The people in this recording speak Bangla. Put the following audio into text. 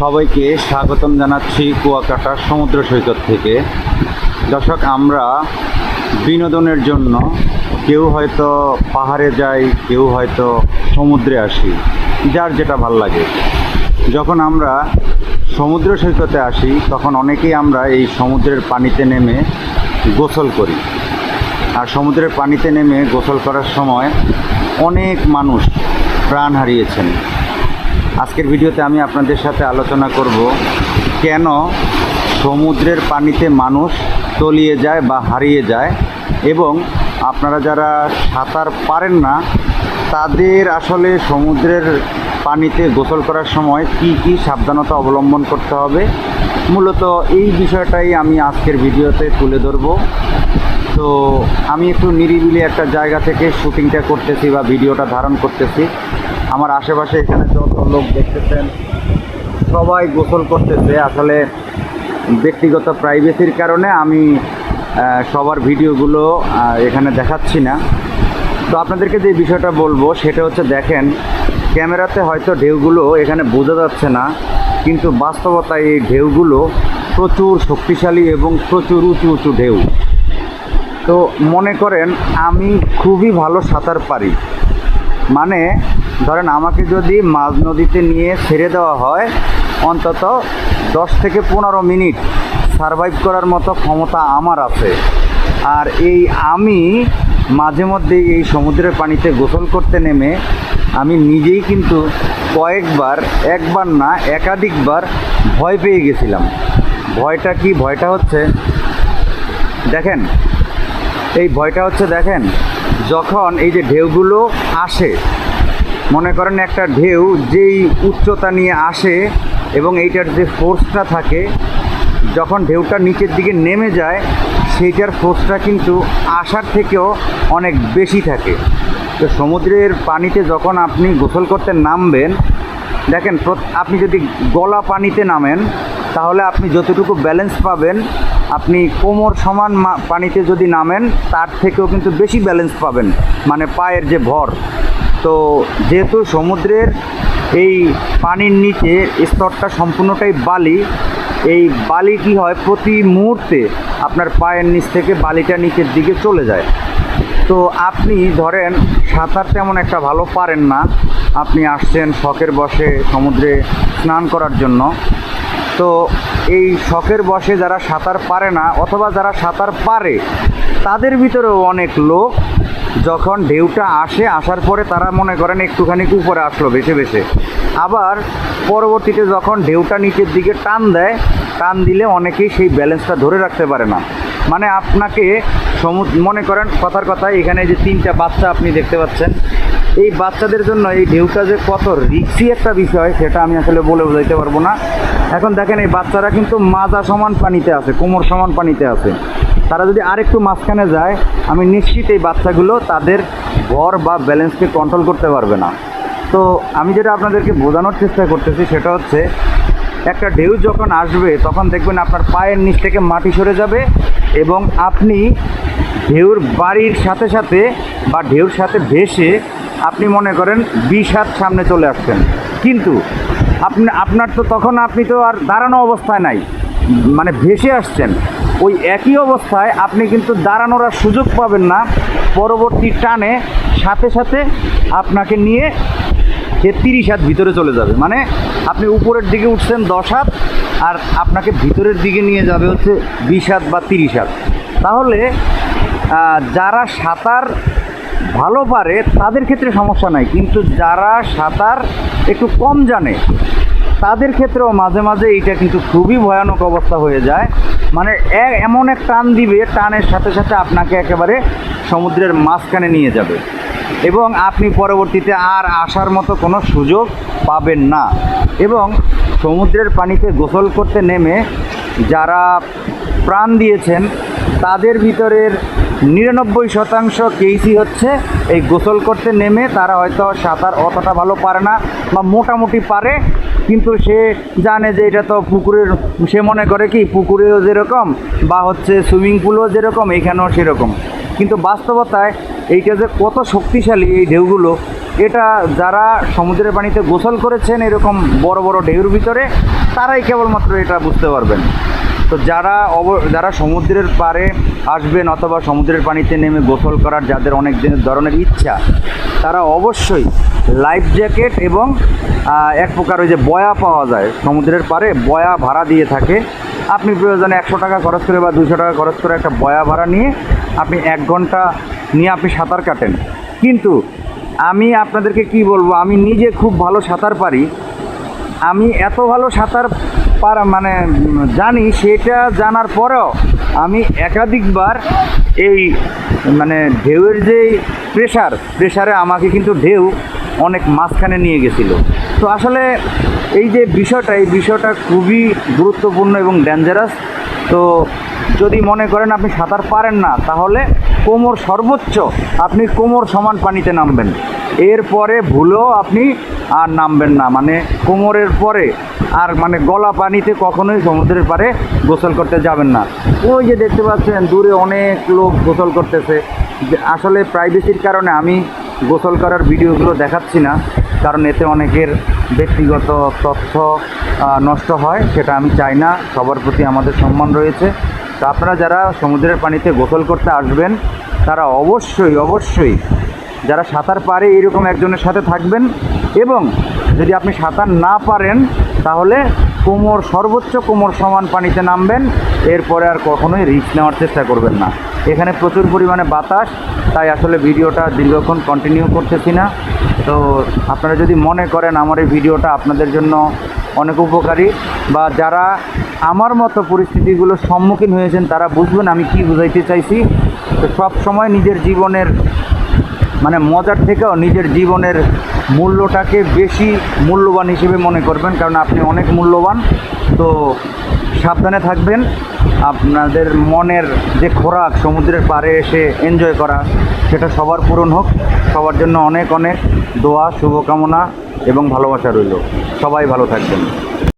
সবাইকে স্বাগতম জানাচ্ছি কুয়াকাটা সমুদ্র সৈকত থেকে। দর্শক, আমরা বিনোদনের জন্য কেউ হয়তো পাহাড়ে যাই, কেউ হয়তো সমুদ্রে আসি, যার যেটা ভালো লাগে। যখন আমরা সমুদ্র সৈকতে আসি, তখন অনেকেই আমরা এই সমুদ্রের পানিতে নেমে গোসল করি। আর সমুদ্রের পানিতে নেমে গোসল করার সময় অনেক মানুষ প্রাণ হারিয়েছেন। আজকের ভিডিওতে আমি আপনাদের সাথে আলোচনা করব কেন সমুদ্রের পানিতে মানুষ তলিয়ে যায় বা হারিয়ে যায় এবং আপনারা যারা সাঁতার পারেন না, তাদের আসলে সমুদ্রের পানিতে গোসল করার সময় কি কি সাবধানতা অবলম্বন করতে হবে, মূলত এই বিষয়টাই আমি আজকের ভিডিওতে তুলে ধরবো। তো আমি একটু নিরিবিলি একটা জায়গা থেকে শুটিংটা করতেছি বা ভিডিওটা ধারণ করতেছি। আমার আশেপাশে এখানে যত লোক দেখতেছেন, সবাই গোসল করতেছে। আসলে ব্যক্তিগত প্রাইভেসির কারণে আমি সবার ভিডিওগুলো এখানে দেখাচ্ছি না। তো আপনাদেরকে যে বিষয়টা বলব, সেটা হচ্ছে দেখেন, ক্যামেরাতে হয়তো ঢেউগুলো এখানে বোঝা যাচ্ছে না, কিন্তু বাস্তবতায় এই ঢেউগুলো প্রচুর শক্তিশালী এবং প্রচুর উঁচু উঁচু ঢেউ। তো মনে করেন, আমি খুবই ভালো সাঁতার পারি। মানে ধরেন আমাকে যদি মাঝ নদীতে নিয়ে ছেড়ে দেওয়া হয়, অন্তত দশ থেকে পনেরো মিনিট সারভাইভ করার মতো ক্ষমতা আমার আছে। আর এই আমি মাঝে মধ্যে এই সমুদ্রের পানিতে গোসল করতে নেমে, আমি নিজেই কিন্তু কয়েকবার, একবার না, একাধিকবার ভয় পেয়ে গেছিলাম। ভয়টা কি? ভয়টা হচ্ছে, দেখেন এই ভয়টা হচ্ছে দেখেন, যখন এই যে ঢেউগুলো আসে, মনে করেন একটা ঢেউ যেই উচ্চতা নিয়ে আসে এবং এইটার যে ফোর্সটা থাকে, যখন ঢেউটা নিচের দিকে নেমে যায়, সেইটার ফোর্সটা কিন্তু আসার থেকেও অনেক বেশি থাকে। তো সমুদ্রের পানিতে যখন আপনি গোসল করতে নামবেন, দেখেন আপনি যদি গলা পানিতে নামেন, তাহলে আপনি যতটুকু ব্যালেন্স পাবেন আপনি কোমর সমান পানিতে যদি নামেন, তার থেকেও কিন্তু বেশি ব্যালেন্স পাবেন মানে পায়ের যে ভর। তো যেহেতু সমুদ্রের এই পানির নিচে স্তরটা সম্পূর্ণটাই বালি, এই বালি কি হয়, প্রতি মুহূর্তে আপনার পায়ের নিচ থেকে বালিটা নিচের দিকে চলে যায়। তো আপনি ধরেন, সাঁতার তেমন একটা ভালো পারেন না। আপনি আসছেন, শখের বসে সমুদ্রে স্নান করার জন্য। তো এই শখের বসে যারা সাঁতার পারে না অথবা যারা সাঁতার পারে, তাদের ভিতরেও অনেক লোক যখন ঢেউটা আসে, আসার পরে তারা মনে করেন একটুখানি উপরে আসলো বেছে বেছে। আবার পরবর্তীতে যখন ঢেউটা নিচের দিকে টান দেয়, টান দিলে অনেকেই সেই ব্যালেন্সটা ধরে রাখতে পারে না। মানে আপনাকে সমুদ্র মনে করেন কথার কথা এখানে যে তিনটা বাচ্চা আপনি দেখতে পাচ্ছেন, এই বাচ্চাদের জন্য এই ঢেউটা যে কত রিক্সি একটা বিষয়, সেটা আমি আসলে বলে বোঝাইতে পারব না। এখন দেখেন এই বাচ্চারা কিন্তু মাজা সমান পানিতে আছে, কোমর সমান পানিতে আছে। তারা যদি আরেকটু মাঝখানে যায়, আমি নিশ্চিত এই বাচ্চাগুলো তাদের ভর বা ব্যালেন্সকে কন্ট্রোল করতে পারবে না। তো আমি যেটা আপনাদেরকে বোঝানোর চেষ্টা করতেছি সেটা হচ্ছে, একটা ঢেউ যখন আসবে, তখন দেখবেন আপনার পায়ের নিচ থেকে মাটি সরে যাবে এবং আপনি ঢেউর বাড়ির সাথে সাথে বা ঢেউর সাথে ভেসে আপনি মনে করেন বিশ হাত সামনে চলে আসছেন। কিন্তু আপনি, আপনার তো তখন আপনি তো আর দাঁড়ানো অবস্থায় নাই। মানে ভেসে আসছেন। ওই একই অবস্থায় আপনি কিন্তু দাঁড়ানোর আর সুযোগ পাবেন না। পরবর্তী টানে সাথে সাথে আপনাকে নিয়ে সে তিরিশ হাত ভিতরে চলে যাবে। মানে আপনি উপরের দিকে উঠছেন দশ হাত আর আপনাকে ভিতরের দিকে নিয়ে যাবে হচ্ছে বিশ হাত বা তিরিশ হাত। তাহলে যারা সাঁতার ভালো পারে, তাদের ক্ষেত্রে সমস্যা নাই। কিন্তু যারা সাঁতার একটু কম জানে, তাদের ক্ষেত্রেও মাঝে মাঝে এইটা কিন্তু খুবই ভয়ানক অবস্থা হয়ে যায়। মানে এমন এক টান দিবে, টানের সাথে সাথে আপনাকে একেবারে সমুদ্রের মাঝখানে নিয়ে যাবে। এবং আপনি পরবর্তীতে আর আসার মতো কোনো সুযোগ পাবেন না। এবং সমুদ্রের পানিতে গোসল করতে নেমে যারা প্রাণ দিয়েছেন, তাদের ভিতরের নিরানব্বই শতাংশ কেসই হচ্ছে, এই গোসল করতে নেমে তারা হয়তো সাঁতার অতটা ভালো পারে না বা মোটামুটি পারে, কিন্তু সে জানে যে এটা তো পুকুরের, সে মনে করে কি পুকুরেও যেরকম বা হচ্ছে সুইমিং পুলও যেরকম, এখানেও সেরকম। কিন্তু বাস্তবতায় এইটা যে কত শক্তিশালী এই ঢেউগুলো, এটা যারা সমুদ্রের পানিতে গোসল করেছেন এরকম বড় বড় ঢেউর ভিতরে, তারাই কেবলমাত্র এটা বুঝতে পারবেন। তো যারা অব, যারা সমুদ্রের পাড়ে আসবেন অথবা সমুদ্রের পানিতে নেমে গোসল করার যাদের অনেক দিনের ধরনের ইচ্ছা, তারা অবশ্যই লাইফ জ্যাকেট এবং এক প্রকার ওই যে বয়া পাওয়া যায়। সমুদ্রের পাড়ে বয়া ভাড়া দিয়ে থাকে। আপনি প্রয়োজনে একশো টাকা খরচ করে বা দুশো টাকা খরচ করে একটা বয়া ভাড়া নিয়ে আপনি এক ঘণ্টা নিয়ে আপনি সাঁতার কাটেন। কিন্তু আমি আপনাদেরকে কি বলব? আমি নিজে খুব ভালো সাঁতার পারি। আমি এত ভালো সাঁতার পারা মানে জানি, সেটা জানার পরেও আমি একাধিকবার এই মানে ঢেউয়ের যে প্রেশার প্রেশারে আমাকে কিন্তু ঢেউ অনেক মাঝখানে নিয়ে গেছিল। তো আসলে এই যে বিষয়টা, এই বিষয়টা খুবই গুরুত্বপূর্ণ এবং ডেঞ্জারাস তো যদি মনে করেন আপনি সাঁতার পারেন না, তাহলে কোমর সর্বোচ্চ, আপনি কোমর সমান পানিতে নামবেন। এরপরে ভুলেও আপনি আর নামবেন না। মানে কোমরের পরে আর মানে গলা পানিতে কখনোই সমুদ্রের পারে গোসল করতে যাবেন না। ওই যে দেখতে পাচ্ছেন, দূরে অনেক লোক গোসল করতেছে। আসলে প্রাইভেসির কারণে আমি গোসল করার ভিডিওগুলো দেখাচ্ছি না। কারণ এতে অনেকের ব্যক্তিগত তথ্য নষ্ট হয়, সেটা আমি চাই না। সবার প্রতি আমাদের সম্মান রয়েছে। তো আপনারা যারা সমুদ্রের পানিতে গোসল করতে আসবেন, তারা অবশ্যই অবশ্যই যারা সাঁতার পারে এরকম একজনের সাথে থাকবেন এবং যদি আপনি সাঁতার না পারেন, তাহলে কোমর, সর্বোচ্চ কোমর সমান পানিতে নামবেন, এরপরে আর কখনোই রিস্ক নেওয়ার চেষ্টা করবেন না। এখানে প্রচুর পরিমাণে বাতাস, তাই আসলে ভিডিওটা দীর্ঘক্ষণ কন্টিনিউ করতেছি না। তো আপনারা যদি মনে করেন আমার এই ভিডিওটা আপনাদের জন্য অনেক উপকারী বা যারা আমার মতো পরিস্থিতিগুলোর সম্মুখীন হয়েছেন, তারা বুঝবেন আমি কি বুঝাইতে চাইছি। তো সব সময় নিজের জীবনের মানে মজার থেকেও নিজের জীবনের মূল্যটাকে বেশি মূল্যবান হিসেবে মনে করবেন, কারণ আপনি অনেক মূল্যবান। তো সাবধানে থাকবেন। আপনাদের মনের যে খোরাক, সমুদ্রের পাড়ে এসে এনজয় করা, সেটা সবার পূরণ হোক। সবার জন্য অনেক অনেক দোয়া, শুভকামনা এবং ভালোবাসা রইল। সবাই ভালো থাকবেন।